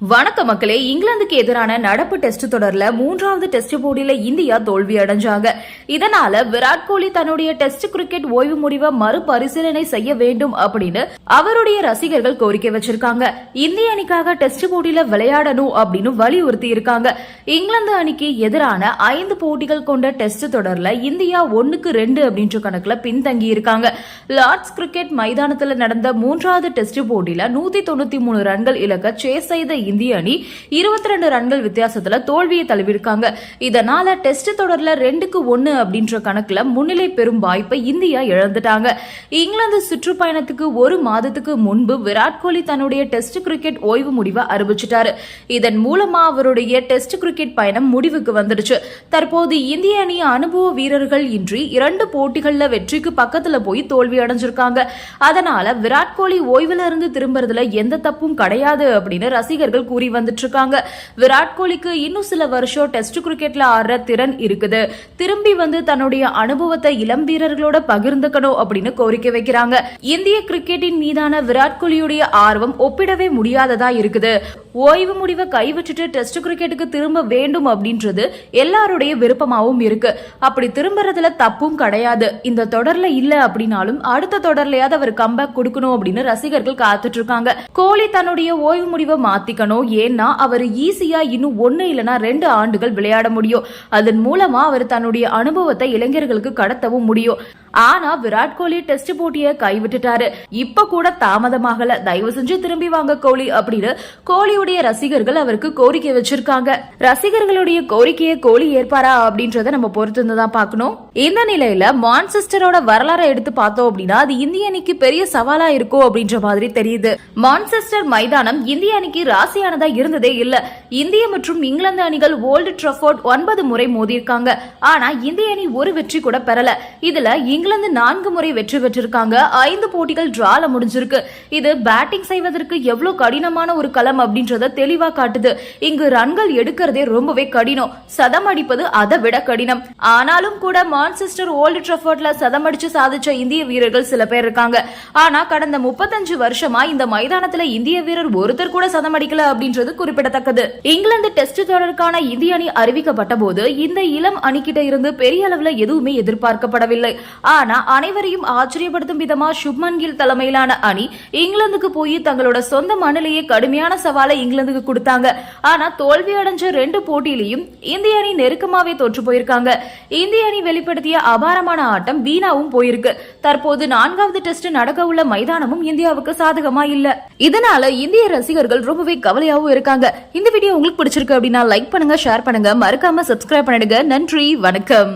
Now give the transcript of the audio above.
வணக்க மக்களே இங்கிலாந்துக்கு எதிரான நடப்பு டெஸ்ட் தொடர்ல மூன்றாவது டெஸ்ட் போட்டியில இந்தியா தோல்வி அடைஞ்சாங்க. இதனால விராட் கோலி தன்னுடைய டெஸ்ட் கிரிக்கெட் ஓய்வு முடிவை மறுபரிசீலனை செய்ய வேண்டும் அப்படின்னு அவருடைய ரசிகர்கள் கோரிக்கை வச்சிருக்காங்க. இந்திய அணிக்காக டெஸ்ட் போட்டியில விளையாடணும் அப்படின்னு வலியுறுத்தி இருக்காங்க. இங்கிலாந்து அணிக்கு எதிரான ஐந்து போட்டிகள் கொண்ட டெஸ்ட் தொடர்ல இந்தியா ஒன்னுக்கு ரெண்டு அப்படின்ற கணக்குல பின்தங்கி இருக்காங்க. லார்ட்ஸ் கிரிக்கெட் மைதானத்தில் நடந்த மூன்றாவது டெஸ்ட் போட்டியில நூத்தி தொண்ணூத்தி மூணு ரன்கள் இலக்க சேஸ் செய்த இந்திய அணி இருபத்தி ரெண்டு ரன்கள் வித்தியாசத்துல தோல்வியை தழுவிருக்காங்க இதனால டெஸ்ட் தொடர்ல ரெண்டுக்கு ஒன்னு அப்படின்ற கணக்குல முன்னிலை பெறும் வாய்ப்பை இந்தியா இழந்துட்டாங்க. இங்கிலாந்து சுற்றுப்பயணத்துக்கு ஒரு மாதத்துக்கு முன்பு விராட் கோலி தன்னுடைய டெஸ்ட் கிரிக்கெட் ஓய்வு முடிவை அறிவிச்சிட்டாரு. இதன் மூலமா அவருடைய டெஸ்ட் கிரிக்கெட் பயணம் முடிவுக்கு வந்துடுச்சு. தற்போது இந்திய அணி அனுபவ வீரர்கள் இன்றி இரண்டு போட்டிகள்ல வெற்றிக்கு பக்கத்துல போய் தோல்வி அடைஞ்சிருக்காங்க. அதனால விராட் கோலி ஓய்வுல இருந்து திரும்புறதுல எந்த தப்பும் கிடையாது அப்படின்னு ரசிகர்கள் கூறி வந்துட்டு இருக்காங்க விராட் கோலிக்கு இன்னும் சில வருஷம் டெஸ்ட் கிரிக்கெட்ல ஆடுற திறன் இருக்குது. திரும்பி வந்து தன்னுடைய அனுபவத்தை இளம் வீரர்களோட பகிர்ந்துக்கணும் அப்படின்னு கோரிக்கை வைக்கிறாங்க. இந்திய கிரிக்கெட்டின் மீதான விராட் கோலியுடைய ஆர்வம் ஒப்பிடவே முடியாததா இருக்குது. ஓய்வு முடிவை கைவிட்டுட்டு டெஸ்ட் கிரிக்கெட்டுக்கு திரும்ப வேண்டும் அப்படின்றது எல்லாருடைய விருப்பமாவும் இருக்கு. அப்படி திரும்புறதுல தப்பும் கிடையாது. இந்த தொடர்ல இல்ல அப்படின்னாலும் அடுத்த தொடர்லயாவது அவர் கம்பேக் கொடுக்கணும் அப்படின்னு ரசிகர்கள் காத்துட்டு இருக்காங்க. கோலி தன்னுடைய ஓய்வு முடிவை மாத்திக்கணும். ஏன்னா அவர் ஈஸியா இன்னும் ஒன்னு இல்லைனா ரெண்டு ஆண்டுகள் விளையாட முடியும். அதன் மூலமா அவர் தன்னுடைய அனுபவத்தை இளைஞர்களுக்கு கடத்தவும் முடியும். ஆனா விராட் கோலி டெஸ்ட் போட்டியை கைவிட்டுட்டாரு. இப்ப கூட தாமதமாகல. தயவு செஞ்சு திரும்பி வாங்க கோலி அப்படின்னு கோலியுடைய ரசிகர்கள் அவருக்கு கோரிக்கை வச்சிருக்காங்க. ரசிகர்களுடைய கோரிக்கையை கோலி ஏற்பாரா அப்படின்றத நம்ம பொறுத்து தான் பார்க்கணும். இந்த நிலையில மான்செஸ்டரோட வரலாறை எடுத்து பார்த்தோம் அப்படின்னா அது இந்திய அணிக்கு பெரிய சவாலா இருக்கும் அப்படின்ற மாதிரி தெரியுது. மான்செஸ்டர் மைதானம் இந்திய அணிக்கு ராசியானதா இருந்ததே இல்ல. இந்திய மற்றும் இங்கிலாந்து அணிகள் ஓல்டு ட்ரஃபோர்ட் ஒன்பது முறை மோதியிருக்காங்க. ஆனா இந்திய அணி ஒரு வெற்றி கூட பெறல. இதுல இங்கிலாந்து நான்கு முறை வெற்றி பெற்றிருக்காங்க. ஐந்து போட்டிகள் டிரால முடிஞ்சிருக்கு. இது பேட்டிங் செய்வதற்கு எவ்வளவு கடினமான ஒரு களம் அப்படின்றத தெளிவா காட்டுது. இங்கு ரன்கள் எடுக்கிறதே ரொம்பவே கடினம். சதம் அடிப்பது அதை விட கடினம். ஆனாலும் கூட மான்செஸ்டர் ஓல்டு ட்ரஃபர்ட்ல சதம் அடிச்சு சாதிச்ச இந்திய வீரர்கள் சில பேர் இருக்காங்க. ஆனா கடந்த முப்பத்தஞ்சு வருஷமா இந்த மைதானத்துல இந்திய வீரர் ஒருத்தர் கூட சதம் அடிக்கல அப்படின்றது குறிப்பிடத்தக்கது. இங்கிலாந்து டெஸ்ட் தொடருக்கான இந்திய அணி அறிவிக்கப்பட்ட போது இந்த இளம் அணிக்கிட்ட இருந்து பெரிய அளவுல எதுவுமே எதிர்பார்க்கப்படவில்லை. ஆனா அனைவரையும் ஆச்சரியப்படுத்தும் விதமா சுப்மன் கில் தலைமையிலான அணி இங்கிலாந்துக்கு போய் தங்களோட சொந்த மண்ணிலேயே கடுமையான சவாலை இங்கிலாந்துக்கு கொடுத்தாங்க. ஆனா தோல்வி அடைஞ்ச ரெண்டு போட்டியிலையும் இந்திய அணி நெருக்கமாவே தோற்று போயிருக்காங்க. இந்திய அணி வெளிப்படுத்திய அபாரமான ஆட்டம் வீணாவும் போயிருக்கு. தற்போது நான்காவது டெஸ்ட் நடக்க உள்ள மைதானமும் இந்தியாவுக்கு சாதகமா இல்ல. இதனால இந்திய ரசிகர்கள் ரொம்பவே கவலையாவும் இருக்காங்க. இந்த வீடியோ உங்களுக்கு பிடிச்சிருக்கு அப்படின்னா லைக் பண்ணுங்க ஷேர் பண்ணுங்க. மறக்காம சப்ஸ்கிரைப் பண்ணிடுங்க. நன்றி வணக்கம்.